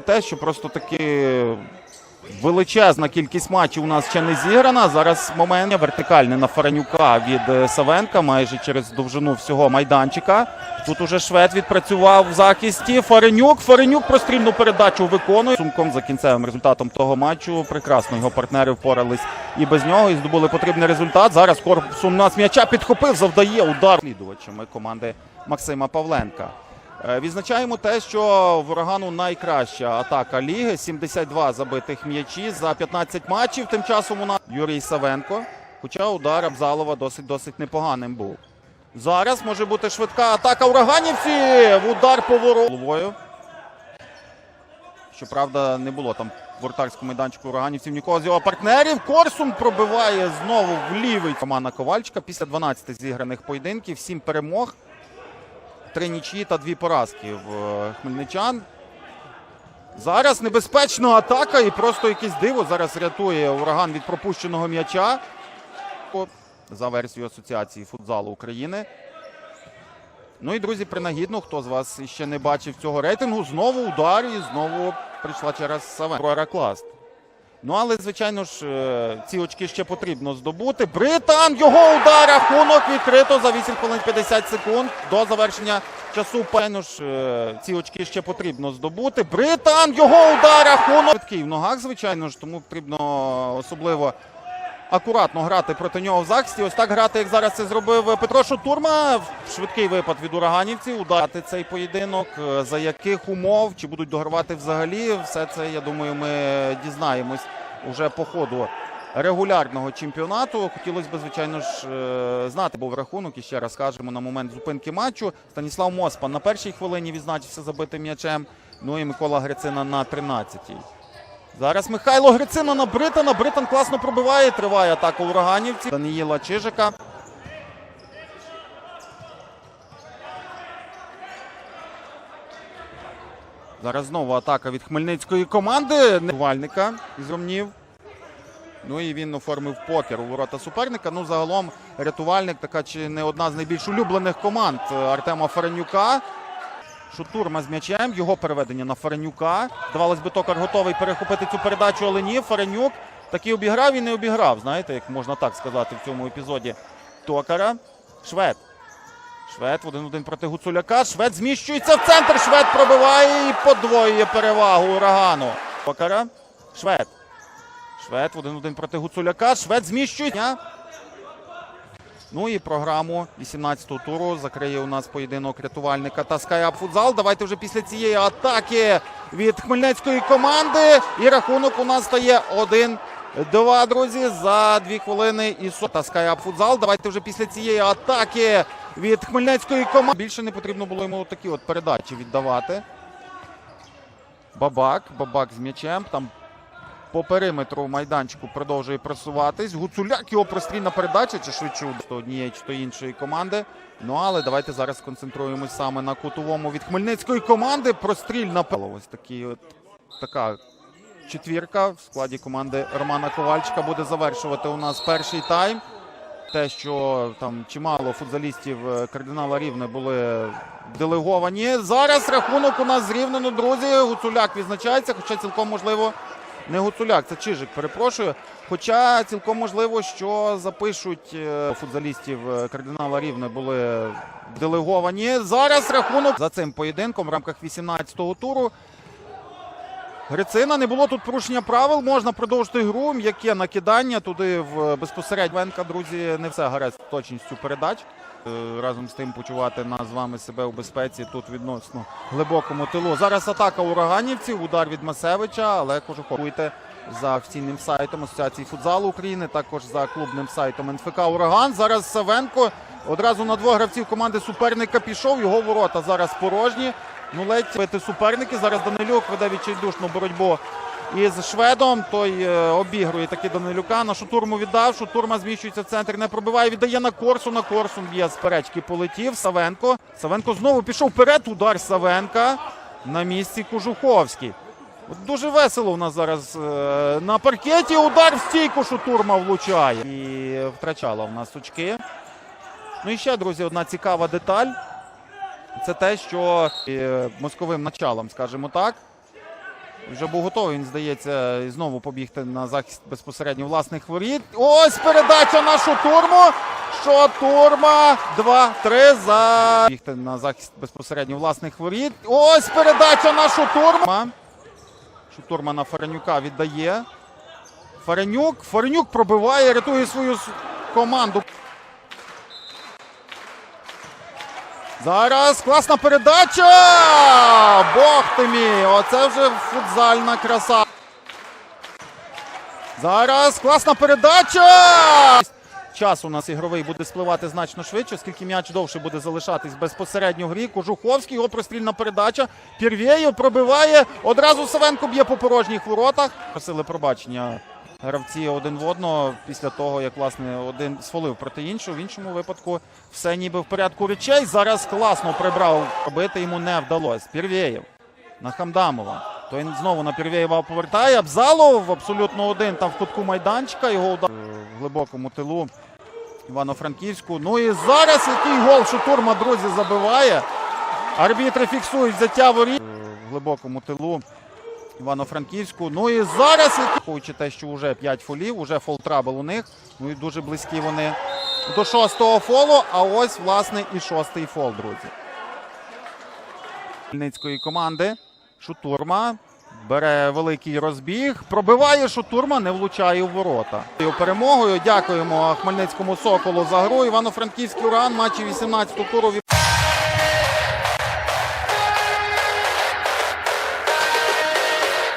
принципі, те, що просто таки величезна кількість матчів у нас ще не зіграна. Зараз момент вертикальний на Фаренюка від е, Савенка, майже через довжину всього майданчика. Тут уже швед відпрацював в захисті. Фаренюк. Фаренюк прострільну передачу виконує. Сумком за кінцевим результатом того матчу. Прекрасно його партнери впорались і без нього, і здобули потрібний результат. Зараз корпусом у нас м'яча підхопив, завдає удар слідувачами команди Максима Павленка. Е, Відзначаємо те, що в урагану найкраща атака ліги. 72 забитих м'ячі за 15 матчів. Тим часом у нас Юрій Савенко. Хоча удар Абзалова досить досить непоганим був. Зараз може бути швидка атака ураганівців. Удар по головою. Щоправда, не було там в воротарському майданчику ураганівців нікого з його партнерів. Корсун пробиває знову в лівий. Романа Ковальчика після 12 зіграних поєдинків, 7 перемог, 3 нічі та 2 поразки в е, хмельничан. Зараз небезпечна атака і просто якесь диво зараз рятує ураган від пропущеного м'яча. За версією Асоціації футзалу України. Ну і друзі, принагідно, хто з вас ще не бачив цього рейтингу, знову удар і знову прийшла через Савен. Проеракласт. Ну, але, звичайно ж, е, ці очки ще потрібно здобути. Британ, його удар, рахунок відкрито за 8 хвилин 50 секунд до завершення часу. Звичайно ж, е, ці очки ще потрібно здобути. Британ, його удар, рахунок. В ногах, звичайно ж, тому потрібно особливо акуратно грати проти нього в захисті. Ось так грати, як зараз це зробив Петро Шутурма. Швидкий випад від ураганівців. Ударити цей поєдинок. Е, За яких умов чи будуть догравати взагалі? Все це, я думаю, ми дізнаємось уже по ходу регулярного чемпіонату. Хотілося б, звичайно ж, е, знати був рахунок. І ще раз скажемо на момент зупинки матчу. Станіслав Моспан на першій хвилині відзначився забитим м'ячем. Ну і Микола Грицина на 13-й. Зараз Михайло Грицина на Британа. Британ класно пробиває. Триває атака ураганівців. Даниїла Чижика. Зараз знову атака від хмельницької команди. Вальника із Ромнів. Ну і він оформив покер у ворота суперника. Ну, загалом, рятувальник така чи не одна з найбільш улюблених команд Артема Фаренюка. Шутурма з м'ячем, його переведення на Фаренюка. Здавалось би, токар готовий перехопити цю передачу, але ні. Фаренюк таки обіграв і не обіграв. Знаєте, як можна так сказати в цьому епізоді токара. Швед. Швед в один-один проти Гуцуляка. Швед зміщується в центр. Швед пробиває і подвоює перевагу урагану. Токара. Швед. Швед в один-один проти Гуцуляка. Швед зміщується. Ну і програму 18-го туру закриє у нас поєдинок рятувальника та Скайап Футзал. Давайте вже після цієї атаки від хмельницької команди. І рахунок у нас стає 1-2, друзі, за 2 хвилини і со... та Скайап Футзал. Давайте вже після цієї атаки від хмельницької команди. Більше не потрібно було йому такі от передачі віддавати. Бабак, бабак з м'ячем. Там по периметру майданчику продовжує просуватись. Гуцуляк його прострільна передача, чи швидше до однієї чи то іншої команди. Ну але давайте зараз сконцентруємось саме на кутовому від хмельницької команди. Прострільна Ось такі от така четвірка в складі команди Романа Ковальчика буде завершувати у нас перший тайм. Те, що там чимало футзалістів е, кардинала Рівне були делеговані. Зараз рахунок у нас зрівнено, друзі. Гуцуляк відзначається, хоча цілком можливо. Не Гуцуляк, це Чижик, перепрошую. Хоча цілком можливо, що запишуть е, футзалістів е, кардинала Рівне були делеговані. Зараз рахунок за цим поєдинком в рамках 18-го туру. Грицина не було тут порушення правил. Можна продовжити гру. М'яке накидання туди в безпосередньо. Венка, друзі, не все гаразд з точністю передач. Е, Разом з тим почувати нас з вами себе у безпеці тут відносно глибокому тилу. Зараз атака ураганівців, удар від Масевича, але кожухуйте за офіційним сайтом Асоціації футзалу України, також за клубним сайтом НФК Ураган. Зараз Савенко одразу на двох гравців команди суперника пішов. Його ворота зараз порожні. Ну, ледь бити суперники. Зараз Данилюк веде відчайдушну боротьбу із шведом. Той е, обігрує таки Данилюка. На шутурму віддав. Шутурма зміщується в центр, не пробиває. Віддає на Корсу. На Корсун б'є з перечки. Полетів. Савенко. Савенко знову пішов вперед. Удар Савенка. На місці Кожуховський. Дуже весело у нас зараз е, на паркеті. Удар в стійку Шутурма влучає. І втрачала в нас очки. Ну і ще, друзі, одна цікава деталь. Це те, що е, мозковим началом, скажімо так, Вже був готовий, він здається, і знову побігти на захист безпосередньо власних воріт. Ось передача на Шутурму. Шотурма 2-3 за бігти на захист безпосередньо власних воріт. Ось передача на Шутурма. Шутурма на Фаренюка віддає. Фаренюк. Фаренюк пробиває, рятує свою команду. Зараз класна передача! Мій! Оце вже футзальна краса. Зараз класна передача! Час у нас ігровий буде спливати значно швидше, оскільки м'яч довше буде залишатись безпосередньо в грі. Кожуховський, його прострільна передача. Пірвєєв пробиває. Одразу Савенко б'є по порожніх воротах. Просили пробачення гравці один в одного після того, як власне один сфолив проти іншого. В іншому випадку все ніби в порядку речей. Зараз класно прибрав. Робити йому не вдалося. Пірвєєв на Хамдамова. То він знову на Пірвєєва повертає. Абзалов абсолютно один там в кутку майданчика. Його удар в глибокому тилу Івано-Франківську. Ну і зараз який гол Шутурма, друзі, забиває. Арбітри фіксують взяття воріт в глибокому тилу Івано-Франківську. Ну і зараз, враховуючи те, що вже 5 фолів, вже фол трабл у них. Ну і дуже близькі вони до шостого фолу. А ось, власне, і шостий фол, друзі. Хмельницької команди. Шутурма. Бере великий розбіг. Пробиває Шутурма, не влучає в ворота. Перемогою дякуємо Хмельницькому Соколу за гру. Івано-Франківський уран матчі 18 туру.